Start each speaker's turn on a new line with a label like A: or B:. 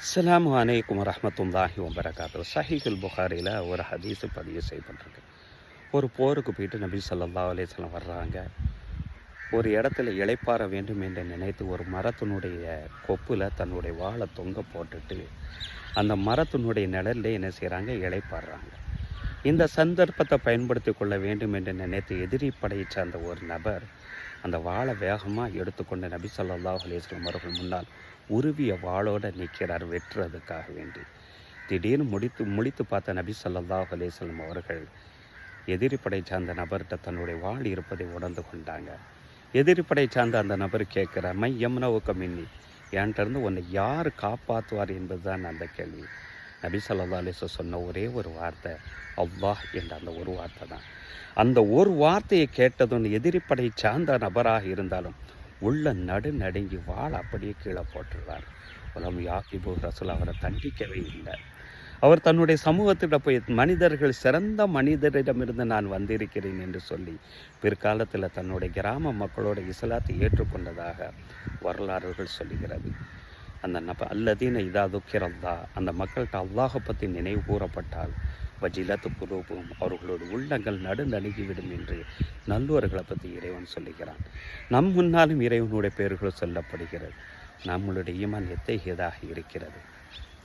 A: அஸ்லாம் அலைக்கும் வரமத்துல்லாஹி வபரகாத்து சஹிகுல் புகாரியில் ஒரு ஹதீஸு பதிவு செய்யப்பட்டிருக்கு. ஒரு போருக்கு போயிட்டு நபி சொல்லா அலேஸ்லாம் வர்றாங்க. ஒரு இடத்துல இளைப்பாற வேண்டும் என்று நினைத்து ஒரு மரத்தினுடைய கொப்பில் தன்னுடைய வாழை தொங்க போட்டுட்டு அந்த மரத்தினுடைய நிழல்ல என்ன செய்கிறாங்க இழைப்பாடுறாங்க இந்த சந்தர்ப்பத்தை பயன்படுத்தி கொள்ள வேண்டும் என்று நினைத்து எதிரி படையை சார்ந்த ஒரு நபர் அந்த வாழை வேகமாக எடுத்துக்கொண்டு நபி சொல்லாஹ் அலிஸ்லாம் அவர்கள் முன்னால் உருவிய வாளோடு நிற்கிறார் வெட்டுறதுக்காக வேண்டி. திடீர்னு முடித்து முழித்து பார்த்த நபி சொல்லாஹ் அலிஸ்லாம் அவர்கள் எதிரிப்படை சார்ந்த நபர்கிட்ட தன்னுடைய வாள் இருப்பதை உணர்ந்து கொண்டாங்க. எதிரிப்படை சார்ந்த அந்த நபர் கேட்குற மை யமுனவுக்க மின்னி. என்கிட்டருந்து உன்னை யார் காப்பாற்றுவார் என்பது தான் அந்த கேள்வி. நபி சொல்லா அலைஹி சொன்ன ஒரே ஒரு வார்த்தை அவ்வா என்ற அந்த ஒரு வார்த்தை தான். அந்த ஒரு வார்த்தையை கேட்டதும் எதிரிப்படை சார்ந்த நபராக இருந்தாலும் உள்ள நடு நடுங்கி வாழ் அப்படியே கீழே போட்டுருவார் உலம் யாக்கிபு ரசூல் அவரை தண்டிக்கவே இல்லை. அவர் தன்னுடைய சமூகத்திடம் போய் மனிதர்கள் சிறந்த மனிதரிடமிருந்து நான் வந்திருக்கிறேன் என்று சொல்லி பிற்காலத்தில் தன்னுடைய கிராம மக்களோட இஸ்லாத்தை ஏற்றுக்கொண்டதாக வரலாறுகள் சொல்லுகிறது. அந்த நப அல்லதீன இதா துக்கிரல்லா அந்த மக்கள்கிட்ட அல்லாஹை பற்றி நினைவு கூறப்பட்டால் வஜிலத்து குரூபும் அவர்களோட உள்ளங்கள் நடுநடுங்கிவிடும் என்று நல்லோர்களை பற்றி இறைவன் சொல்லுகிறான். நம் முன்னாலும் இறைவனுடைய பெயர்கள் சொல்லப்படுகிறது. நம்மளுடைய ஈமான் எத்தகையதாக இருக்கிறது?